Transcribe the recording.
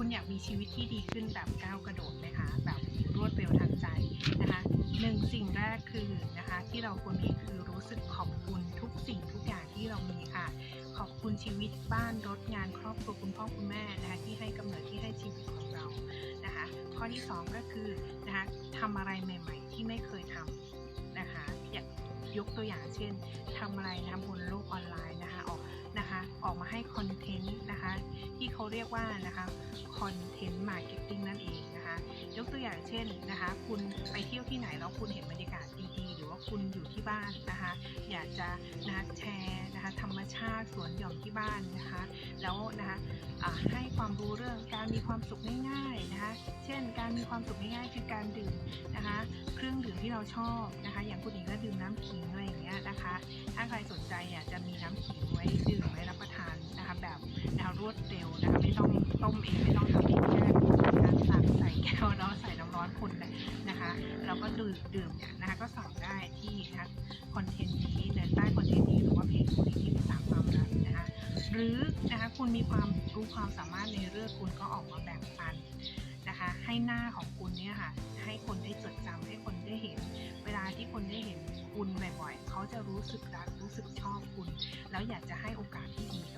คุณอยากมีชีวิตที่ดีขึ้นแบบก้าวกระโดดไหมคะแบบรวดเร็วทันใจนะคะหนึ่งสิ่งแรกคือนะคะที่เราควรมีคือรู้สึกขอบคุณทุกสิ่งทุกอย่างที่เรามีค่ะ ขอบคุณชีวิตบ้านรถงานครอบครัวคุณพ่อคุณแม่นะคะที่ให้กำเนิดที่ให้ชีวิตของเรานะคะข้อที่สองก็คือนะคะทำอะไรใหม่ ๆ ที่ไม่เคยทำนะคะอยากยกตัวอย่างเช่นทำอะไรนะคะบนโลกออนไลน์นะคะออกนะคะออกมาให้คอนเทนต์ เรียกว่านะคะคอนเทนต์มาร์เก็ตติ้งนั่นเองนะคะ ยกตัวอย่างเช่นนะคะ คุณไปเที่ยวที่ไหนแล้วคุณเห็นบรรยากาศดีๆ หรือว่าคุณอยู่ที่บ้านนะคะ อยากจะนะคะแชร์นะคะธรรมชาติสวนหย่อมที่บ้านนะคะ แล้วนะคะให้ความรู้เรื่องการมีความสุขง่ายๆนะคะ เช่น การมีความสุขง่ายๆคือการดื่มนะคะ เครื่องดื่มที่เราชอบนะคะ อย่างคุณหญิงก็ดื่มน้ำขิงอะไรอย่างเงี้ยนะคะ ถ้าใครสนใจอยากจะมีน้ำขิง เร็วนะคะไม่ต้องต้มเองไม่ต้องทำเองแค่การตักใส่แก้วแล้วใส่น้ำร้อนคนเลยนะคะเราก็ดื่มดื่มเนี่ยนะคะก็สั่งได้ที่นะคะคอนเทนต์นี้ในใต้คอนเทนต์นี้หรือว่าเพจของที่ปรึกษาความรักนะคะหรือนะคะคุณมีความรู้ความสามารถในเรื่องคุณก็ออกมาแบ่งปันนะคะให้หน้าของคุณเนี่ยค่ะให้คนได้จดจำให้คนได้เห็น เวลาที่คนได้เห็นคุณบ่อยๆเขาจะรู้สึกรักรู้สึกชอบคุณ แล้วอยากจะให้โอกาสที่ดีกับ